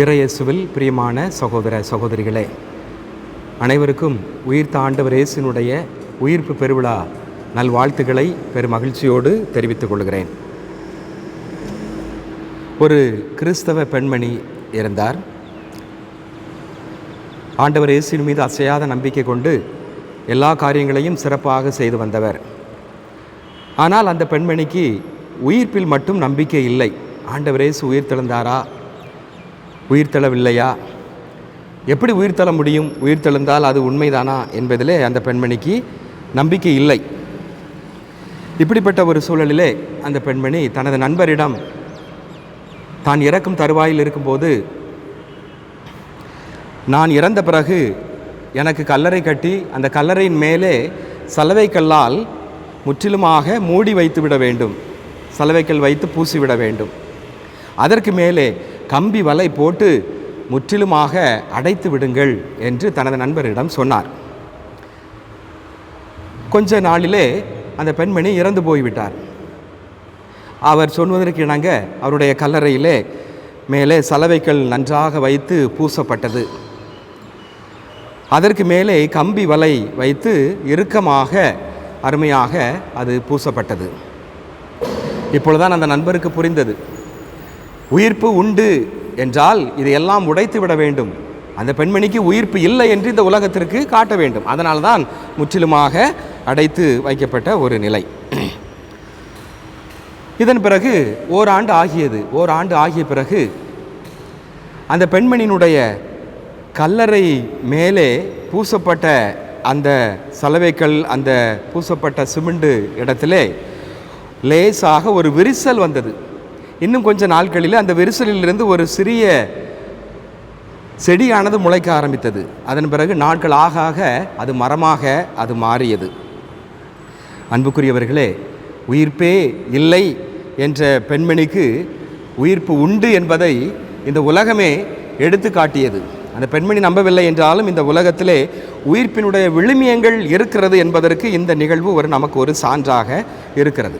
இறையேசுவில் பிரியமான சகோதர சகோதரிகளே அனைவருக்கும் உயிர்த்த ஆண்டவர் இயேசுனுடைய உயிர்ப்பு பெருவிழா நல்வாழ்த்துக்களை பெரும் மகிழ்ச்சியோடு தெரிவித்துக் கொள்கிறேன். ஒரு கிறிஸ்தவ பெண்மணி இருந்தார் ஆண்டவர் இயேசுவின் மீது அசையாத நம்பிக்கை கொண்டு எல்லா காரியங்களையும் சிறப்பாக செய்து வந்தவர். ஆனால் அந்த பெண்மணிக்கு உயிர்ப்பில் மட்டும் நம்பிக்கை இல்லை. ஆண்டவர் இயேசு உயிர் உயிர்த்தெழவில்லையா? எப்படி உயிர்த்தெழ முடியும்? உயிர்த்தெழுந்தால் அது உண்மைதானா? என்பதிலே அந்த பெண்மணிக்கு நம்பிக்கை இல்லை. இப்படிப்பட்ட ஒரு சூழலிலே அந்த பெண்மணி தனது நண்பரிடம் தான் இறக்கும் தருவாயில் இருக்கும்போது நான் இறந்த பிறகு எனக்கு கல்லறை கட்டி அந்த கல்லறையின் மேலே சலவை கல்லால் முற்றிலுமாக மூடி வைத்து விட வேண்டும். சலவைக்கல் வைத்து பூசிவிட வேண்டும். அதற்கு மேலே கம்பி வலை போட்டு முற்றிலுமாக அடைத்து விடுங்கள் என்று தனது நண்பரிடம் சொன்னார். கொஞ்ச நாளிலே அந்த பெண்மணி இறந்து போய்விட்டார். அவர் சொன்னதற்கு இணங்க அவருடைய கல்லறையிலே மேலே சலவைகள் நன்றாக வைத்து பூசப்பட்டது. அதற்கு மேலே கம்பி வலை வைத்து இறுக்கமாக அருமையாக அது பூசப்பட்டது. இப்பொழுதுதான் அந்த நண்பருக்கு புரிந்தது. உயிர்ப்பு உண்டு என்றால் இதையெல்லாம் உடைத்து விட வேண்டும். அந்த பெண்மணிக்கு உயிர்ப்பு இல்லை என்று இந்த உலகத்திற்கு காட்ட வேண்டும். அதனால் தான் முற்றிலுமாக அடைத்து வைக்கப்பட்ட ஒரு நிலை. இதன் பிறகு ஓராண்டு ஆகியது. ஓராண்டு ஆகிய பிறகு அந்த பெண்மணியினுடைய கல்லறை மேலே பூசப்பட்ட அந்த சலவைக்கல் அந்த பூசப்பட்ட சிமெண்டு இடத்திலே லேசாக ஒரு விரிசல் வந்தது. இன்னும் கொஞ்ச நாட்களில் அந்த விரிசலிலிருந்து ஒரு சிறிய செடியானது முளைக்க ஆரம்பித்தது. அதன் பிறகு நாட்கள் ஆக ஆக அது மரமாக அது மாறியது. அன்புக்குரியவர்களே உயிர்ப்பே இல்லை என்ற பெண்மணிக்கு உயிர்ப்பு உண்டு என்பதை இந்த உலகமே எடுத்து காட்டியது. அந்த பெண்மணி நம்பவில்லை என்றாலும் இந்த உலகத்திலே உயிர்ப்பினுடைய விழுமியங்கள் இருக்கிறது என்பதற்கு இந்த நிகழ்வு ஒரு நமக்கு ஒரு சான்றாக இருக்கிறது.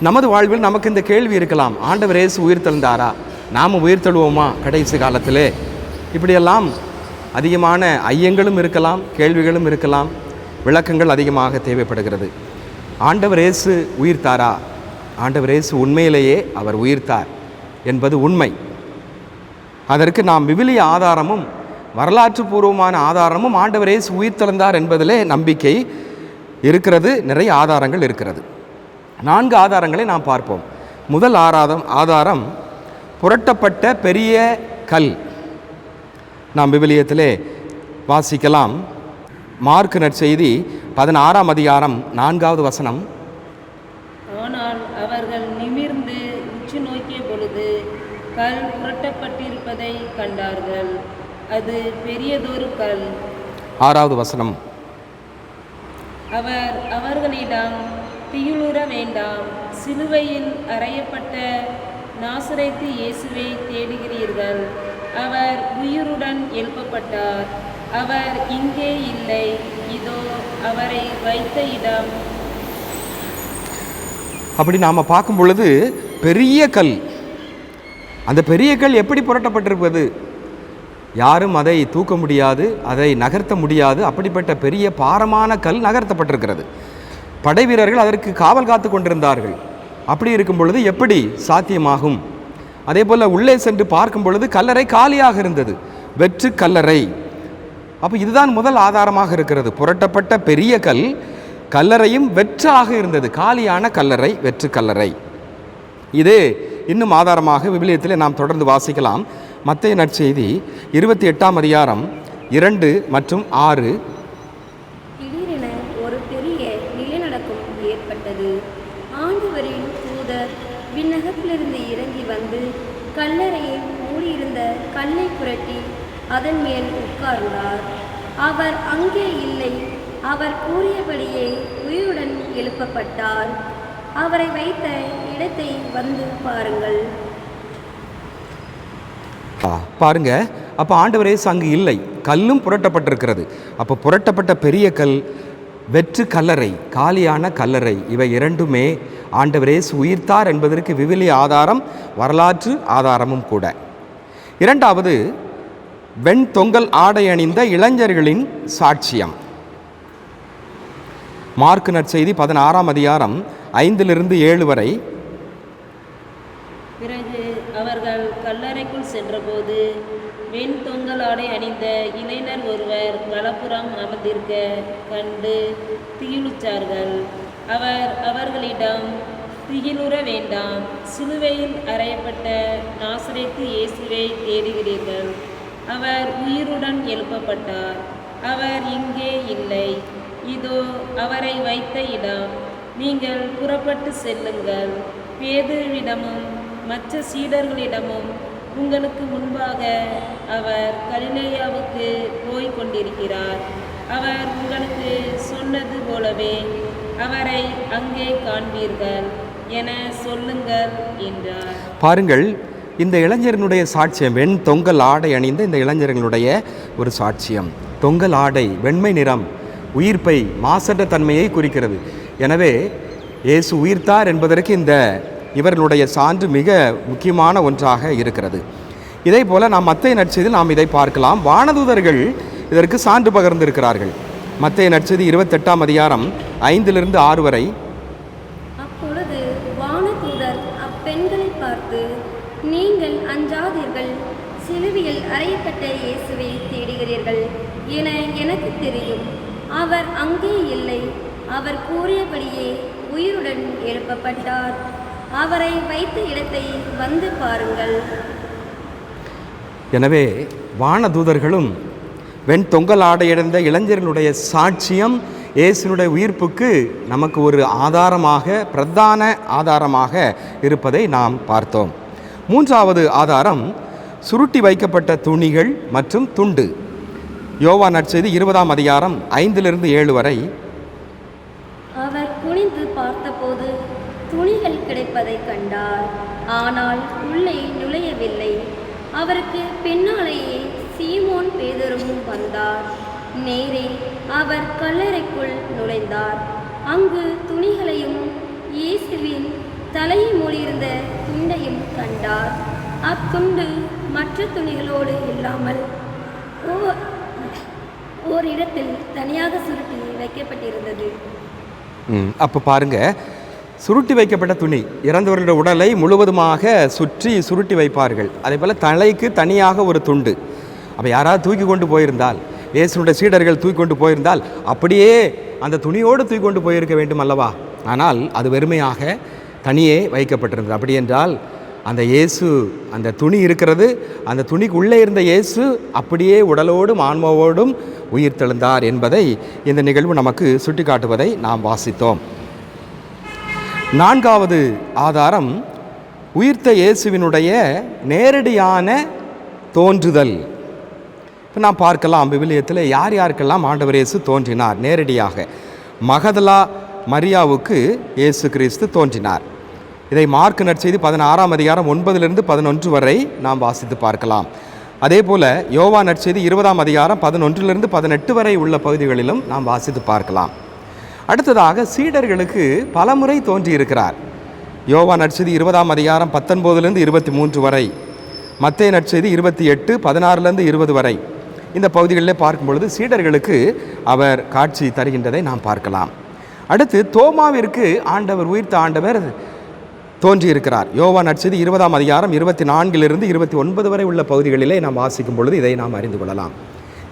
நமது வாழ்வில் நமக்கு இந்த கேள்வி இருக்கலாம். ஆண்டவர் இயேசு உயிர் தெழுந்தாரா? நாம் உயிர் தழுவோமா கடைசி காலத்திலே? இப்படியெல்லாம் அதிகமான ஐயங்களும் இருக்கலாம் கேள்விகளும் இருக்கலாம். விளக்கங்கள் அதிகமாக தேவைப்படுகிறது. ஆண்டவர் இயேசு உயிர்த்தாரா? ஆண்டவர் இயேசு உண்மையிலேயே அவர் உயிர்த்தார் என்பது உண்மை. அதற்கு நாம் விவிலிய ஆதாரமும் வரலாற்று பூர்வமான ஆதாரமும் ஆண்டவர் இயேசு உயிர்த்தெழுந்தார் என்பதிலே நம்பிக்கை இருக்கிறது நிறைய ஆதாரங்கள் இருக்கிறது. நான்கு ஆதாரங்களை நாம் பார்ப்போம். முதல் ஆராதம் ஆதாரம் புரட்டப்பட்ட பெரிய கல். நாம் விவிலியத்திலே வாசிக்கலாம். மார்க் நற்செய்தி பதினாறாம் அதிகாரம் நான்காவது வசனம். ஆனால் அவர்கள் நிமிர்ந்து உற்று நோக்கிய பொழுது கல் புரட்டப்பட்டிருப்பதை கண்டார்கள். அது பெரியதொரு கல். ஆறாவது வசனம். அவர் அவர்களிடம் தியுளுற வேண்டாம். சிலுவையில் அறையப்பட்ட நாசரைத்து இயேசுவை தேடுகிறீர்கள். அவர் உயிருடன் எழுப்பப்பட்டார். அவர் இங்கே இல்லை. இதோ அவரை வைத்த இடம். அப்படி நாம் பார்க்கும் பொழுது பெரிய கல். அந்த பெரிய கல் எப்படி புரட்டப்பட்டிருப்பது? யாரும் அதை தூக்க முடியாது அதை நகர்த்த முடியாது. அப்படிப்பட்ட பெரிய பாரமான கல் நகர்த்தப்பட்டிருக்கிறது. படை வீரர்கள் அதற்கு காவல் காத்து கொண்டிருந்தார்கள். அப்படி இருக்கும் பொழுது எப்படி சாத்தியமாகும்? அதே போல் உள்ளே சென்று பார்க்கும் பொழுது கல்லறை காலியாக இருந்தது. வெற்று கல்லறை. அப்போ இதுதான் முதல் ஆதாரமாக இருக்கிறது. புரட்டப்பட்ட பெரிய கல் கல்லறையும் வெற்றாக இருந்தது. காலியான கல்லறை வெற்று கல்லறை. இது இன்னும் ஆதாரமாக விவிலியத்தில் நாம் தொடர்ந்து வாசிக்கலாம். மத்திய நற்செய்தி இருபத்தி எட்டாம் அதிகாரம் இரண்டு மற்றும் ஆறு. அதன் மேல் உட்கார்ந்தார். அவர் அங்கே இல்லை. அவர் கூறியபடியே உயிருடன் எழுப்பப்பட்டார். அவரை வைத்த இடத்தை வந்து பாருங்கள். ஆ, பாருங்க. அப்போ ஆண்டவர் இயேசு அங்கு இல்லை. கல்லும் புரட்டப்பட்டிருக்கிறது. அப்போ புரட்டப்பட்ட பெரிய கல் வெற்று கல்லறை காலியான கல்லறை இவை இரண்டுமே ஆண்டவர் இயேசு உயிர்த்தார் என்பதற்கு விவிலிய ஆதாரம் வரலாற்று ஆதாரமும் கூட. இரண்டாவது வெண்தொங்கல் ஆடை அணிந்த இளைஞர்களின் சாட்சியம். மார்க் நற்செய்தி பதினாறாம் அதிகாரம் ஐந்திலிருந்து ஏழு வரை. பிறகு அவர்கள் கல்லறைக்குள் சென்றபோது வெண் தொங்கல் ஆடை அணிந்த இளைஞர் ஒருவர் வலப்புறம் அமர்ந்திருக்க கண்டு திகிலுற்றார்கள். அவர் அவர்களிடம் திகிலுற வேண்டாம் சிலுவையில் அறையப்பட்ட நாசரேத்து இயேசுவை தேடுகிறீர்கள். அவர் உயிருடன் எழுப்பப்பட்டார். அவர் இங்கே இல்லை. இதோ அவரை வைத்த இடம். நீங்கள் புறப்பட்டு செல்லுங்கள். பேதுருவிடமும் மற்ற சீடர்களிடமும் உங்களுக்கு முன்பாக அவர் கலிலேயாவுக்கு போய் கொண்டிருக்கிறார். அவர் உங்களுக்கு சொன்னது போலவே அவரை அங்கே காண்பீர்கள் என சொல்லுங்கள் என்றார். பாருங்கள் இந்த இளைஞரனுடைய சாட்சியம் வெண் தொங்கல் ஆடை அணிந்த இந்த இளைஞர்களுடைய ஒரு சாட்சியம். தொங்கல் ஆடை வெண்மை நிறம் உயிர்ப்பை மாசற்ற தன்மையை குறிக்கிறது. எனவே இயேசு உயிர்த்தார் என்பதற்கு இந்த இவர்களுடைய சான்று மிக முக்கியமான ஒன்றாக இருக்கிறது. இதே போல் நாம் மத்திய நற்செய்தியில் நாம் இதை பார்க்கலாம். வானதூதர்கள் இதற்கு சான்று பகிர்ந்திருக்கிறார்கள். மத்திய நட்சதி இருபத்தெட்டாம் அதிகாரம் ஐந்திலிருந்து ஆறு வரை அப்பொழுது வானதூதர் அப்பெண்களை பார்த்து நீங்கள் அஞ்சாதீர்கள் சிலுவையில் அறையப்பட்ட இயேசுவை தேடுகிறீர்கள் என எனக்கு தெரியும் அவர் அங்கே இல்லை. அவர் கூறியபடியே உயிருடன் எழுப்பப்பட்டார். அவரை வைத்த இடத்தை வந்து பாருங்கள். எனவே வானதூதர்களும் வெண் தொங்கல் ஆடையடைந்த இளைஞர்களுடைய சாட்சியம் இயேசுனுடைய உயிர்ப்புக்கு நமக்கு ஒரு ஆதாரமாக பிரதான ஆதாரமாக இருப்பதை நாம் பார்த்தோம். மூன்றாவது ஆதாரம் சுருட்டி வைக்கப்பட்ட துணிகள் மற்றும் துண்டு. யோவா நற்செய்தி இருபதாம் அதிகாரம் ஐந்திலிருந்து ஏழு வரை. அவர் குனிந்து பார்த்தபோது துணிகள் கிடைப்பதைக் கண்டார். ஆனால் உள்ளே நுழையவில்லை. அவருக்கு பின்னாலேயே சீமோன் பேதரும் வந்தார். நேரே அவர் கல்லறைக்குள் நுழைந்தார். அங்கு துணிகளையும் இயேசுவின் தலையை மூடியிருந்த துண்டையும் கண்டார். அத்துண்டு மற்ற துணிகளோடு இல்லாமல் ஓ- ஓரிடத்தில் தனியாக சுருட்டி வைக்கப்பட்டிருந்தது. அப்போ பாருங்க. சுருட்டி வைக்கப்பட்ட துணி இறந்தவர்களுடைய உடலை முழுவதுமாக சுற்றி சுருட்டி வைப்பார்கள். அதே போல் தலைக்கு தனியாக ஒரு துண்டு. அப்போ யாராவது தூக்கி கொண்டு போயிருந்தால் இயேசுனுடைய சீடர்கள் தூக்கி கொண்டு போயிருந்தால் அப்படியே அந்த துணியோடு தூக்கி கொண்டு போயிருக்க வேண்டும் அல்லவா? ஆனால் அது வெறுமையாக தனியே வைக்கப்பட்டிருந்தது. அப்படி என்றால் அந்த இயேசு அந்த துணி இருக்கிறது. அந்த துணிக்கு உள்ளே இருந்த இயேசு அப்படியே உடலோடும் ஆன்மாவோடும் உயிர் தெழுந்தார் என்பதை இந்த நிகழ்வு நமக்கு சுட்டிக்காட்டுவதை நாம் வாசித்தோம். நான்காவது ஆதாரம் உயிர்த்த இயேசுவினுடைய நேரடியான தோன்றுதல். இப்போ நாம் பார்க்கலாம் விவிலியத்தில் யார் யாருக்கெல்லாம் ஆண்டவர் இயேசு தோன்றினார்? நேரடியாக மகதலா மரியாவுக்கு இயேசு கிறிஸ்து தோன்றினார். இதை மார்க் நற்செய்தி பதினாறாம் அதிகாரம் ஒன்பதிலிருந்து பதினொன்று வரை நாம் வாசித்து பார்க்கலாம். அதே போல யோவா நற்செய்தி இருபதாம் அதிகாரம் பதினொன்றிலிருந்து பதினெட்டு வரை உள்ள பகுதிகளிலும் நாம் வாசித்து பார்க்கலாம். அடுத்ததாக சீடர்களுக்கு பலமுறை தோன்றியிருக்கிறார். யோவா நற்செய்தி இருபதாம் அதிகாரம் பத்தொன்பதுலேருந்து இருபத்தி மூன்று வரை மத்திய நற்செய்தி இருபத்தி எட்டு பதினாறுலேருந்து இருபது வரை. இந்த பகுதிகளிலே பார்க்கும் பொழுது சீடர்களுக்கு அவர் காட்சி தருகின்றதை நாம் பார்க்கலாம். அடுத்து தோமாவிற்கு ஆண்டவர் உயிர்த்த ஆண்டவர் தோன்றியிருக்கிறார். யோவா நற்செய்தி இருபதாம் அதிகாரம் இருபத்தி நான்கிலிருந்து இருபத்தி ஒன்பது வரை உள்ள பகுதிகளிலே நாம் வாசிக்கும் பொழுது இதை நாம் அறிந்து கொள்ளலாம்.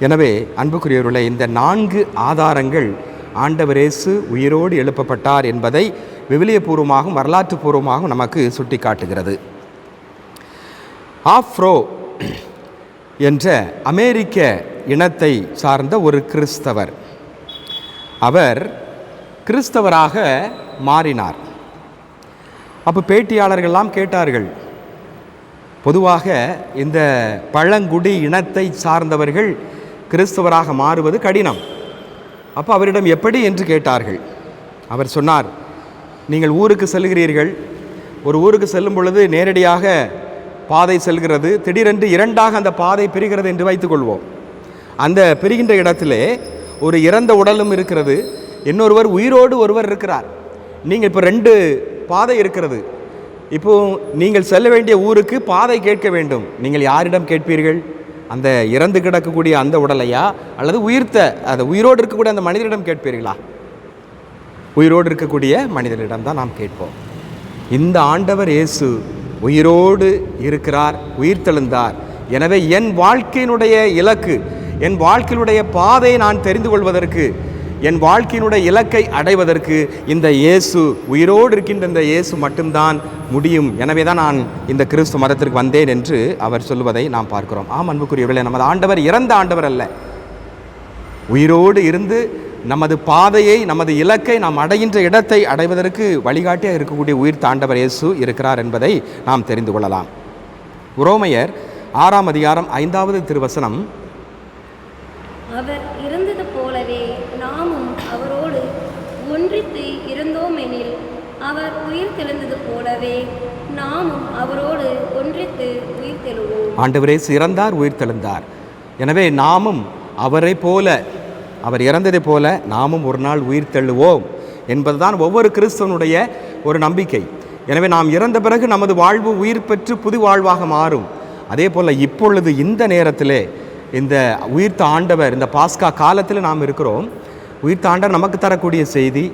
எனவே அன்புக்குரியவர்களே இந்த நான்கு ஆதாரங்கள் ஆண்டவரேசு உயிரோடு எழுப்பப்பட்டார் என்பதை விவிலியபூர்வமாகவும் வரலாற்று பூர்வமாகவும் நமக்கு சுட்டிக்காட்டுகிறது. ஆஃப்ரோ என்ற அமெரிக்க இனத்தை சார்ந்த ஒரு கிறிஸ்தவர். அவர் கிறிஸ்தவராக மாறினார். அப்போ பேட்டியாளர்கள்லாம் கேட்டார்கள். பொதுவாக இந்த பழங்குடி இனத்தை சார்ந்தவர்கள் கிறிஸ்தவராக மாறுவது கடினம். அப்போ அவரிடம் எப்படி என்று கேட்டார்கள். அவர் சொன்னார் நீங்கள் ஊருக்கு செல்கிறீர்கள். ஒரு ஊருக்கு செல்லும் பொழுது நேரடியாக பாதை செல்கிறது. திடீரென்று இரண்டாக அந்த பாதை பிரிகிறது என்று வைத்துக்கொள்வோம் அந்த பிரிகின்ற இடத்திலே ஒரு இறந்த உடலும் இருக்கிறது. இன்னொருவர் உயிரோடு ஒருவர் இருக்கிறார். நீங்கள் இப்போ ரெண்டு பாதை இருக்கிறது. இப்போ நீங்கள் செல்ல வேண்டிய ஊருக்கு பாதை கேட்க வேண்டும். நீங்கள் யாரிடம் கேட்பீர்கள்? அந்த இறந்து கிடக்கக்கூடிய அந்த உடலையா? அல்லது உயிர்த்த அந்த உயிரோடு இருக்கக்கூடிய அந்த மனிதரிடம் கேட்பீர்களா? உயிரோடு இருக்கக்கூடிய மனிதரிடம் தான் நாம் கேட்போம். இந்த ஆண்டவர் இயேசு உயிரோடு இருக்கிறார் உயிர்த்தெழுந்தார். எனவே என் வாழ்க்கையினுடைய இலக்கு என் வாழ்க்கையினுடைய பாதையை நான் தெரிந்து கொள்வதற்கு என் வாழ்க்கையினுடைய இலக்கை அடைவதற்கு இந்த இயேசு உயிரோடு இருக்கின்ற இந்த இயேசு மட்டும்தான் முடியும். எனவே தான் நான் இந்த கிறிஸ்து மதத்திற்கு வந்தேன் என்று அவர் சொல்லுவதை நாம் பார்க்கிறோம். ஆம் அன்புக்குரியவர்களே நமது ஆண்டவர் இறந்த ஆண்டவர் அல்ல. உயிரோடு இருந்து நமது பாதையை நமது இலக்கை நாம் அடைகின்ற இடத்தை அடைவதற்கு வழிகாட்டியாக இருக்கக்கூடிய உயிர் தாண்டவர் இயேசு இருக்கிறார் என்பதை நாம் தெரிந்து கொள்ளலாம். உரோமையர் ஆறாம் அதிகாரம் ஐந்தாவது திருவசனம் அவர் இருந்தது போலவே நாமும் அவரோடு ஒன்றித்து இருந்தோமெனில் அவர் உயிர் தெழுந்தது போலவே நாமும் அவரோடு ஒன்றித்து உயிர் தெழுவோம். ஆண்டவரே இறந்தார் உயிர் தெழுந்தார். எனவே நாமும் அவரை போல அவர் இறந்ததை போல நாமும் ஒரு நாள் உயிர் தெழுவோம் என்பதுதான் ஒவ்வொரு கிறிஸ்தவனுடைய ஒரு நம்பிக்கை. எனவே நாம் இறந்த பிறகு நமது வாழ்வு உயிர் பெற்று புது வாழ்வாக மாறும். அதே போல் இப்பொழுது இந்த நேரத்திலே இந்த உயிர்த்த ஆண்டவர் இந்த பாஸ்கா காலத்தில் நாம் இருக்கிறோம். உயிர்த்த ஆண்டவர் நமக்கு தரக்கூடிய செய்தி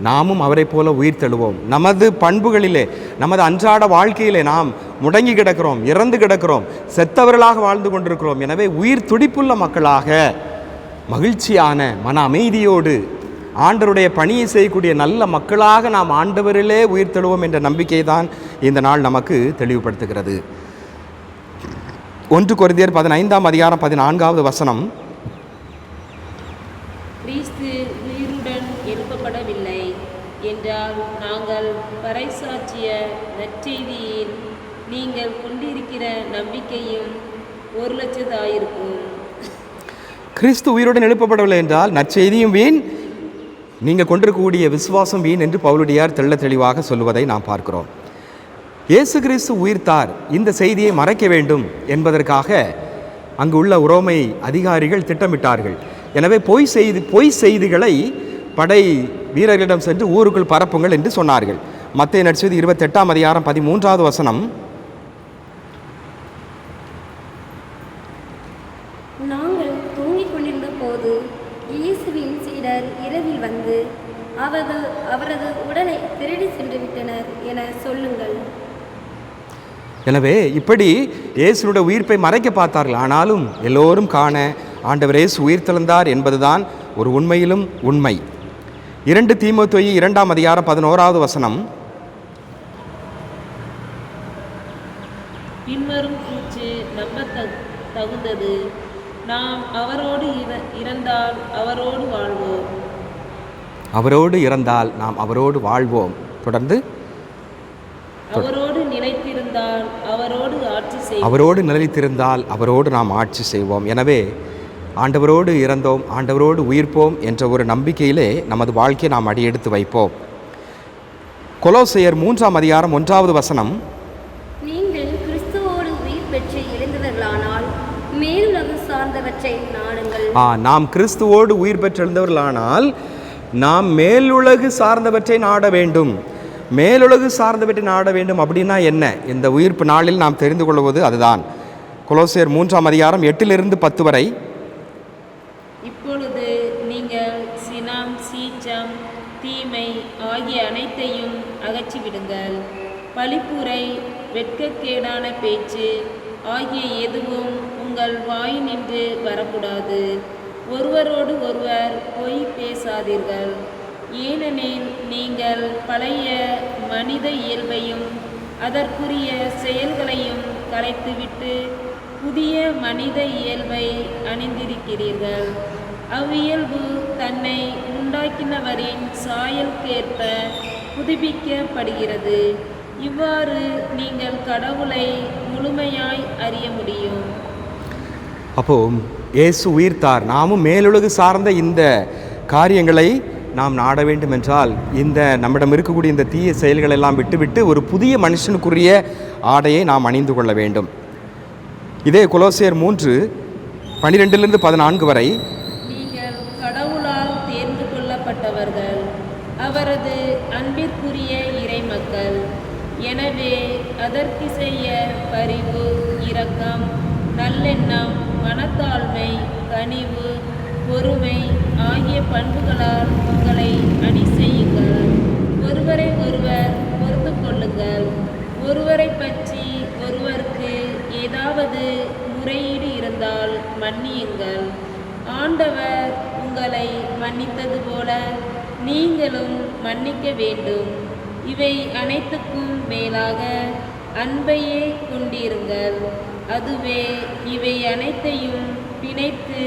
நாமும் அவரைப் போல உயிர் தழுவோம். நமது பண்புகளிலே நமது அன்றாட வாழ்க்கையிலே நாம் முடங்கி கிடக்கிறோம் இறந்து கிடக்கிறோம் செத்தவர்களாக வாழ்ந்து கொண்டிருக்கிறோம். எனவே உயிர் துடிப்புள்ள மக்களாக மகிழ்ச்சியான மன அமைதியோடு ஆண்டவருடைய பணியை செய்யக்கூடிய நல்ல மக்களாக நாம் ஆண்டவரிலே உயிர் தழுவோம் என்ற நம்பிக்கை தான் இந்த நாள் நமக்கு தெளிவுபடுத்துகிறது. ஒன்று கொரிந்தியர் பதினைந்தாம் அதிகாரம் பதினான்காவது வசனம் கிறிஸ்து உயிருடன் எழுப்பப்படவில்லை என்றால் நாங்கள் பறைசாற்றிய நற்செய்தியில் நீங்கள் கொண்டிருக்கிற நம்பிக்கையும் ஒரு லட்சதாயிருக்கும் கிறிஸ்து உயிருடன் எழுப்பப்படவில்லை என்றால் நற்செய்தியும் வீண் நீங்கள் கொண்டிருக்கக்கூடிய விசுவாசம் வீண் என்று பவுலுடையார் தெள்ள தெளிவாக சொல்லுவதை நாம் பார்க்கிறோம். இயேசு கிறிஸ்து உயிர்த்தார் இந்த செய்தியை மறைக்க வேண்டும் என்பதற்காக அங்கு உள்ள உரோமை அதிகாரிகள் திட்டமிட்டார்கள். எனவே பொய் செய்தி பொய் செய்திகளை படை வீரர்களிடம் சென்று ஊருக்குள் பரப்புங்கள் என்று சொன்னார்கள். மத்திய நடிச்சது இருபத்தெட்டாம் அதிகாரம் பதிமூன்றாவது வசனம். நாங்கள் தூங்கிக் கொண்டிருந்த போது இயேசுவின் சீடர் இரவில் வந்து அவரது அவரது உடலை திருடி சென்று விட்டனர் என சொல்லுங்கள். எனவே இப்படி இயேசுனுடைய உயிர்ப்பை மறைக்க பார்த்தார்கள். ஆனாலும் எல்லோரும் காண ஆண்டவர் இயேசு உயிர்த்தெழுந்தார் என்பதுதான் ஒரு உண்மையிலும் உண்மை. இரண்டு தீமோத்தேயு இரண்டாம் அதிகாரம் பதினோராவது வசனம். பின்வரும் கூற்று நம்ப தகுந்தது. நாம் அவரோடு இற- இறந்தால் அவரோடு வாழ்வோம். அவரோடு இறந்தால் நாம் அவரோடு வாழ்வோம். தொடர்ந்து அவரோடு நிலைத்திருந்தால் அவரோடு ஆட்சி செய்வோம். அவரோடு நிலைத்திருந்தால் அவரோடு நாம் ஆட்சி செய்வோம். எனவே ஆண்டவரோடு இறந்தோம் ஆண்டவரோடு உயிர்ப்போம் என்ற ஒரு நம்பிக்கையிலே நமது வாழ்க்கையை நாம் அடியெடுத்து வைப்போம். கொலோசையர் மூன்றாம் அதிகாரம் ஒன்றாவது வசனம் நீங்கள் கிறிஸ்துவோடு உயிர் பெற்று எழுந்தவர்களானால் மேலுலகு சார்ந்தவற்றை நாடுங்கள் ஆ நாம் கிறிஸ்துவோடு உயிர் பெற்றெழுந்தவர்களானால் நாம் மேலுலகு சார்ந்தவற்றை நாட வேண்டும். மேலுலகு சார்ந்தவற்றை நாட வேண்டும் அப்படின்னா என்ன? இந்த உயிர்ப்பு நாளில் நாம் தெரிந்து கொள்வது அதுதான். கொலோசியர் மூன்றாம் அதிகாரம் எட்டிலிருந்து பத்து வரை. இப்பொழுது நீங்கள் சினம் சீற்றம் தீமை ஆகிய அனைத்தையும் அகற்றிவிடுங்கள். பழிப்புரை வெட்கக்கேடான பேச்சு ஆகிய எதுவும் உங்கள் வாயினின்று வரக்கூடாது. ஒருவரோடு ஒருவர் பொய் பேசாதீர்கள். ஏனெனில் நீங்கள் பழைய மனித இயல்பையும் அதற்குரிய செயல்களையும் கலைத்துவிட்டு புதிய மனித இயல்பை அணிந்திருக்கிறீர்கள். அவ்வியல்பு தன்னை உண்டாக்கினவரின் சாயலுக்கேற்ப புதுப்பிக்கப்படுகிறது. இவ்வாறு நீங்கள் கடவுளை முழுமையாய் அறிய முடியும். அப்போ இயேசு உயிர்த்தார். நாமும் மேலுலகு சார்ந்த இந்த காரியங்களை நாம் நாட வேண்டும் என்றால் இந்த நம்மிடம் இருக்கக்கூடிய இந்த தீய செயல்களை எல்லாம் விட்டுவிட்டு ஒரு புதிய மனுஷனுக்குரிய ஆடையை நாம் அணிந்து கொள்ள வேண்டும். இதே குலோசியர் மூன்று பனிரெண்டிலிருந்து பதினான்கு வரை நீங்கள் கடவுளால் தேர்ந்து கொள்ளப்பட்டவர்கள் அவரது அன்பிற்குரிய இறைமக்கள் எனவே நல்லெண்ணம் மனத்தாழ்மை கனிவு பொறுமை ஆகிய உங்களை அணி செய்யுங்கள். ஒருவரை ஒருவர் பொறுத்து கொள்ளுங்கள். ஒருவரை பற்றி ஒருவருக்கு ஏதாவது முறையீடு இருந்தால் மன்னியுங்கள். ஆண்டவர் உங்களை மன்னித்தது போல நீங்களும் மன்னிக்க வேண்டும். இவை அனைத்துக்கும் மேலாக அன்பையே கொண்டிருங்கள். அதுவே இவை அனைத்தையும் பிணைத்து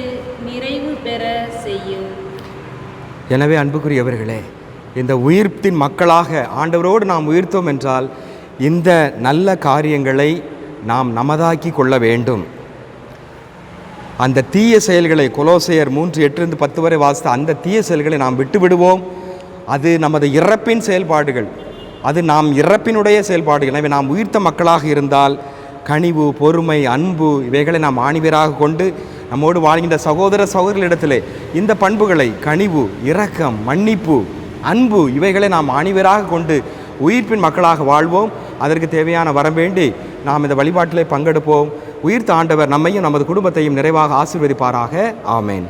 நிறைவு பெற செய்யும். எனவே அன்புக்குரியவர்களே இந்த உயிர்ப்பின் மக்களாக ஆண்டவரோடு நாம் உயிர்த்தோம் என்றால் இந்த நல்ல காரியங்களை நாம் நமதாக்கி கொள்ள வேண்டும். அந்த தீய செயல்களை கொலோசையர் மூன்று எட்டிலிருந்து பத்து வரை வாசித்த அந்த தீய செயல்களை நாம் விட்டு விடுவோம் அது நமது இறப்பின் செயல்பாடுகள். அது நாம் இறப்பினுடைய செயல்பாடுகள். எனவே நாம் உயிர்த்த மக்களாக இருந்தால் கனிவு பொறுமை அன்பு இவைகளை நாம் ஆணிவராக கொண்டு நம்மோடு வாழ்கின்ற சகோதர சகோதரிடத்திலே இந்த பண்புகளை கனிவு இரக்கம் மன்னிப்பு அன்பு இவைகளை நாம் ஆணிவராக கொண்டு உயிர்ப்பின் மக்களாக வாழ்வோம். அதற்கு தேவையான வரம் வேண்டி நாம் இந்த வழிபாட்டிலே பங்கெடுப்போம். உயிர்த்த ஆண்டவர் நம்மையும் நமது குடும்பத்தையும் நிறைவாக ஆசீர்வதிப்பாராக. ஆமேன்.